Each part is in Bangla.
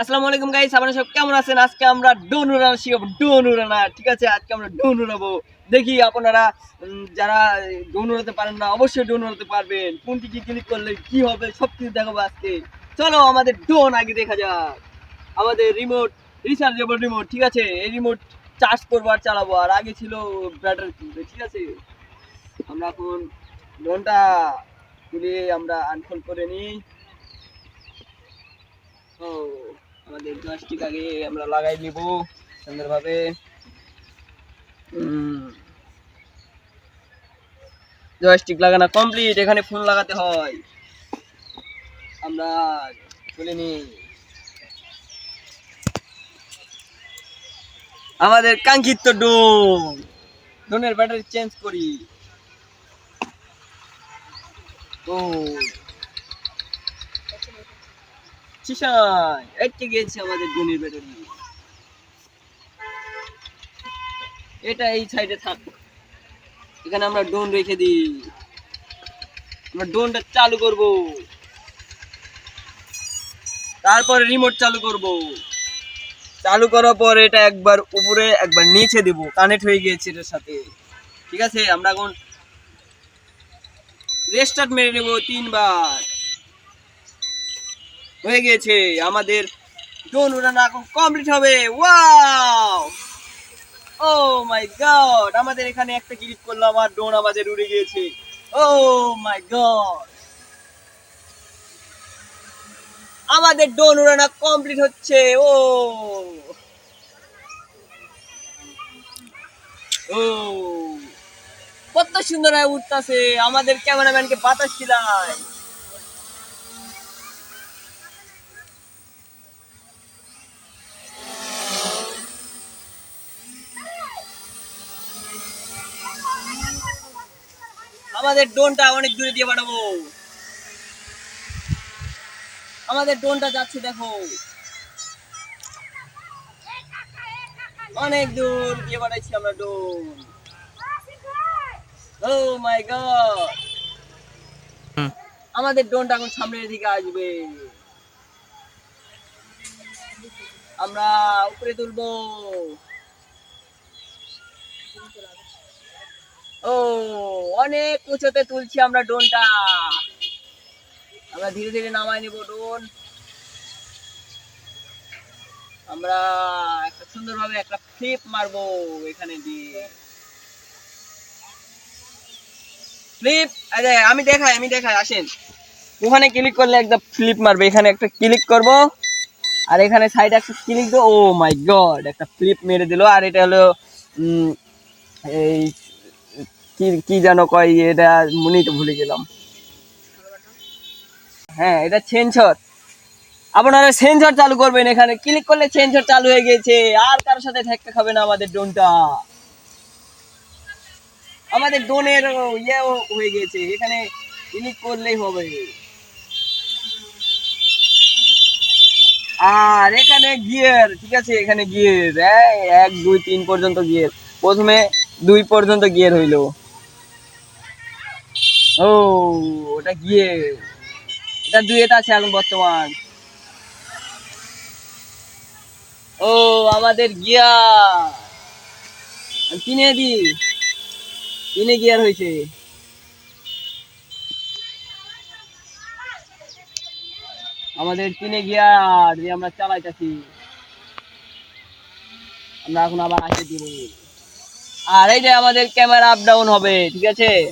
আসসালামু আলাইকুম গাইস আপনারা সব কেমন আছেন? আজকে আমরা ডোন উড়ানো শিখাবো ঠিক আছে? আজকে আমরা ডোন উড়াবো দেখি আপনারা যারা ডোন উড়াতে পারেন না, অবশ্যই ডোন উড়াতে পারবেন। কোনটি কি ক্লিক করলে কি হবে সব কিছু দেখাবো আজকে। চলো, আমাদের ডোন আগে দেখা যাক। আমাদের রিমোট রিচার্জেবল রিমোট ঠিক আছে? এই রিমোট চার্জ করব আর চালাবো। আর আগে ছিল ব্যাটারি কিনতে ঠিক আছে? আমরা এখন ড্রোনটা তুলে আমরা আনফোল্ড করে নিই। ও। আমাদের জয়স্টিক আগে আমরা লাগাই নিব, সুন্দরভাবে। জয়স্টিক লাগানো কমপ্লিট এখানে ফোন লাগাতে হয়। আমরা তুলে নিই। আমাদের কাঙ্ক্ষিত ডোন ডোনের ব্যাটারি চেঞ্জ করি। ও গিয়েছে আমাদের এটা এই সাইডে থাক। এখানে আমরা ডোন রেখে দিই। আমরা ডোনটা চালু করব। তারপরে রিমোট চালু করব। চালু করার পর এটা একবার উপরে, একবার নিচে দেব। কানেক্ট হয়ে গিয়েছে এটার সাথে। ঠিক আছে? আমরা এখন রেস্টার্ট মেরে নেব তিনবার। হয়ে গেছে। আমাদের ড্রোন উড়ানো এখন কমপ্লিট হবে। ও মাই গড আমাদের এখানে একটা ক্লিক করলাম আর ড্রোন আমাদের উড়ে গিয়েছে। ও মাই গড আমাদের ড্রোন কমপ্লিট হচ্ছে। ও ও কত সুন্দর উঠতেছে। আমাদের ক্যামেরাম্যানকে বাতাস ছিলাই আমাদের ড্রোনটা অনেক দূরে দিয়ে পাঠাবো। আমাদের ড্রোনটা যাচ্ছে দেখো। অনেক দূর দিয়ে পাঠাইছি আমরা ড্রোন। ও মাই গড আমাদের ডোনটা এখন সামনের দিকে আসবে। আমরা উপরে তুলবো। ও, অনেক উঁচুতে তুলছি আমরা ড্রোনটা। আমরা ধীরে ধীরে নামাই নেব ড্রোন। আমরা একটা সুন্দরভাবে একটা ফ্লিপ মারবো এখানে দিয়ে। ফ্লিপ আরে আমি দেখাই আমি দেখাই, আসেন। ওখানে ক্লিক করলে একটা ফ্লিপ মারবে। এখানে একটা ক্লিক করব। আর এখানে সাইডে একটা ক্লিক দেবো ও মাই গড, একটা ফ্লিপ মেরে দিল। আর এটা হলো এই কি যেন কয়, এটা মনেই তো ভুলে গেলাম। হ্যাঁ এটা সেন্সর আপনারা সেন্সর চালু করবেন এখানে। ক্লিক করলে সেন্সর চালু হয়ে গেছে। আর কারোর সাথে ধাক্কা খাবে না আমাদের ড্রোনটা আমাদের ড্রোনের ইয়ে হয়ে গেছে। এখানে ক্লিক করলেই হবে। আর এখানে গিয়ার ঠিক আছে? এখানে গিয়ার এক, দুই, তিন পর্যন্ত গিয়ার প্রথমে দুই পর্যন্ত গিয়ার হইল। ও, ওটা গিয়ে। এটা দুয়েট আছে এখন বর্তমান। ও, আমাদের গিয়ার কিনে দি। কিনে গিয়ার হয়েছে। আমাদের কিনে গিয়ার দিয়ে আমরা চালাইতেছি। আমরা এখন আবার আসে দিব। আর এই যে আমাদের ক্যামেরা আপ ডাউন হবে, ঠিক আছে?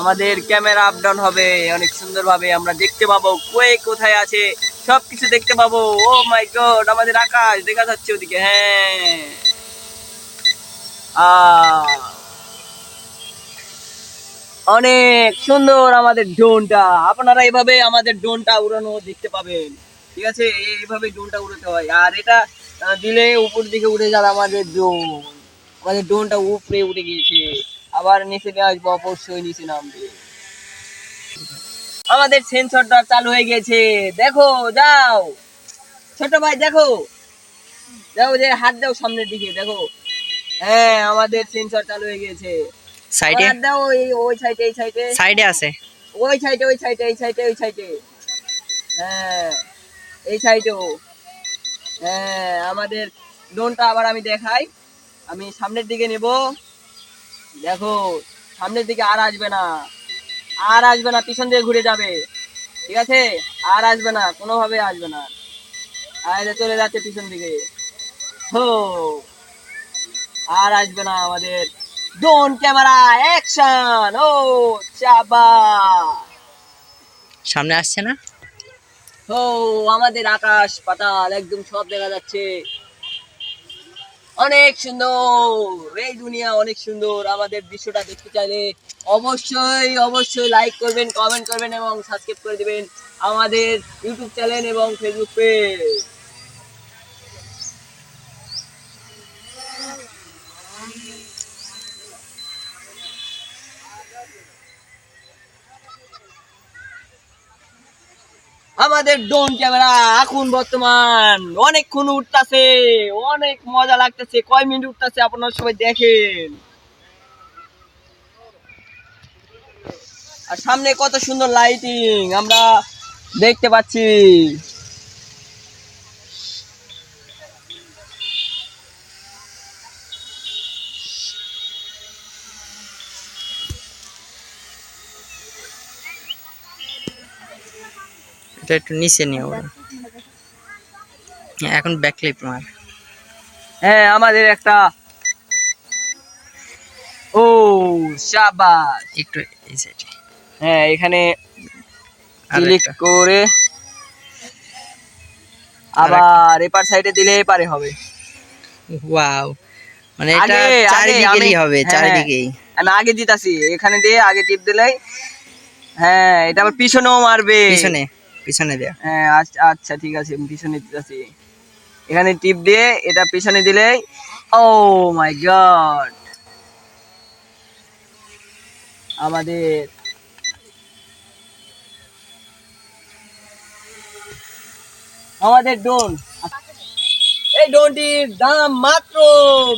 আমাদের ক্যামেরা আপ ডাউন হবে, অনেক সুন্দরভাবে আমরা দেখতে পাবো কয়ে কোথায় আছে সব কিছু দেখতে পাবো। ও মাই গড আমাদের আকাশ দেখা যাচ্ছে ওদিকে হ্যাঁ। অনেক সুন্দর আমাদের ড্রোনটা আপনারা এভাবে আমাদের ড্রোনটা উড়ানো দেখতে পাবেন। ঠিক আছে? এইভাবে ড্রোনটা উড়াতে হয়। আর এটা দিলে উপর দিকে উঠে যাবে আমাদের ড্রোন আমাদের ড্রোনটা উপরে উঠে গিয়েছে। আবার নিচে নিয়ে আসব অবশ্যই নিচে নামবে। আমাদের সেন্সরটা চালু হয়ে গেছে। দেখো যাও। ছোট ভাই দেখো। যাও যে হাত দাও সামনের দিকে দেখো। হ্যাঁ আমাদের সেন্সর চালু হয়ে গিয়েছে সাইডে আর দাও ওই ওই সাইডে এই সাইডে সাইডে আছে। ওই সাইডে ওই সাইডে এই সাইডে ওই সাইডে হ্যাঁ এই সাইডেও হ্যাঁ আমাদের ড্রোনটা আবার আমি দেখাই। আমি সামনের দিকে নেব। দেখো সামনের দিকে আর আসবে না। আর আসবে না পিছন দিয়ে ঘুরে যাবে। ঠিক আছে? আর আসবে না কোনোভাবে আসবে না। আর চলে যাচ্ছে পিছন দিকে। হো আর আসবে না আমাদের ড্রোন ক্যামেরা অ্যাকশন ও চাবা সামনে আসছে না? ও আমাদের আকাশ পাতাল একদম সব দেখা যাচ্ছে। অনেক সুন্দর। এই দুনিয়া অনেক সুন্দর। আমাদের দৃশ্যটা দেখতে চাইলে অবশ্যই অবশ্যই লাইক করবেন কমেন্ট করবেন এবং সাবস্ক্রাইব করে দেবেন আমাদের ইউটিউব চ্যানেল এবং ফেসবুক পেজ আমাদের ড্রোন ক্যামেরা এখন বর্তমান অনেকক্ষণ উঠতেছে, অনেক মজা লাগতেছে, কয় মিনিট উঠতেছে আপনারা সবাই দেখেন। আর সামনে কত সুন্দর লাইটিং আমরা দেখতে পাচ্ছি। এটা একটু নিচে নিয়ে হ্যাঁ, এখন ব্যাকলিপ মার। হ্যাঁ আমাদের একটা ও শাবাশ একটু এই সাইডে হ্যাঁ এখানে ক্লিক করে আবার এপার সাইডে দিলে এপারে হবে। ওয়াও মানে এটা চারিদিকেই হবে হ্যাঁ। চারিদিকেই। আমি আগে দিতাছি এখানে দিয়ে আগে টিপ দিলেই হ্যাঁ এটা আবার পিছনেও মারবে। পিছনে। পিছনে দেয়া। হ্যাঁ আচ্ছা আচ্ছা ঠিক আছে পিছনে দিতেছি। এখানে টিপ দিয়ে এটা পিছনে দিলেই ও মাই গড আমাদের আমাদের ড্রোন এই ড্রোনটির দাম মাত্র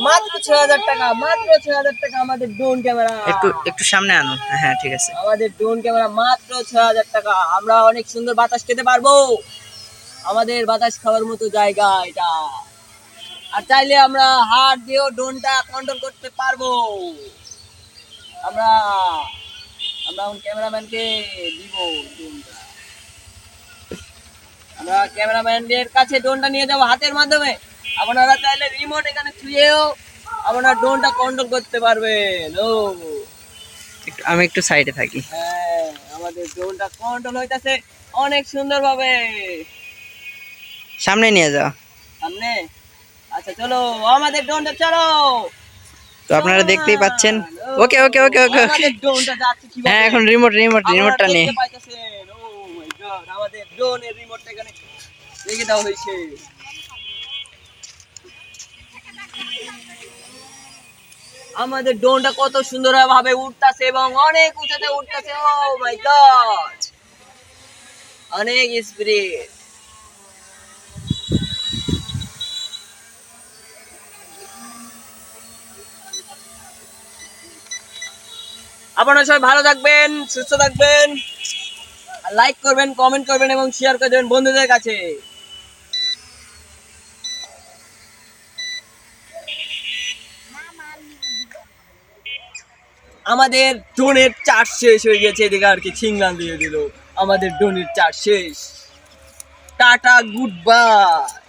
মাত্র ছয় হাজার টাকা মাত্র ছয় হাজার টাকা আমাদের ড্রোন ক্যামেরা। একটু একটু সামনে আনো হ্যাঁ ঠিক আছে। আমাদের ড্রোন ক্যামেরা মাত্র ছয় হাজার টাকা। আমরা অনেক সুন্দর বাতাস খেতে পারব। আমাদের বাতাস খাওয়ার মতো জায়গা এটা। আর চাইলে আমরা হাত দিয়েও ড্রোনটা কন্ট্রোল করতে পারব। আমরা আমরা ক্যামেরাম্যানকে দিব ড্রোনটা আমরা ক্যামেরাম্যানদের কাছে ড্রোনটা নিয়ে যাব হাতের মাধ্যমে। আপনারা চাইলে রিমোট এখানে ছুঁয়েও আপনারা ড্রোনটা কন্ট্রোল করতে পারবেন। ও। একটু আমি একটু সাইডে থাকি। হ্যাঁ আমাদের ড্রোনটা কন্ট্রোল হইতাছে অনেক সুন্দর ভাবে সামনে নিয়ে যাও। সামনে? আচ্ছা চলো আমাদের ড্রোনটা চলো তো আপনারা দেখতেই পাচ্ছেন। ওকে ওকে ওকে ওকে আমাদের ড্রোনটা যাচ্ছে কীভাবে? হ্যাঁ এখন রিমোট রিমোট রিমোটটা নে দেখতে পাইতেছেন। ও মাই গড আমাদের ড্রোনের রিমোটটা এখানে রেখে দেওয়া হয়েছে। আমাদের ড্রোনটা কত সুন্দর ভাবে উঠতাছে এবং অনেক উঁচাতে উঠতাছে ও মাই গড অনেক স্পিরিট আপনারা সবাই ভালো থাকবেন, সুস্থ থাকবেন। লাইক করবেন কমেন্ট করবেন এবং শেয়ার করে দেবেন বন্ধুদের কাছে। আমাদের ডোনের চার্জ শেষ হয়ে গেছে, এদিকে আর কি ছিংলাম দিয়ে দিল। আমাদের ডোনের চার্জ শেষ। Tata goodbye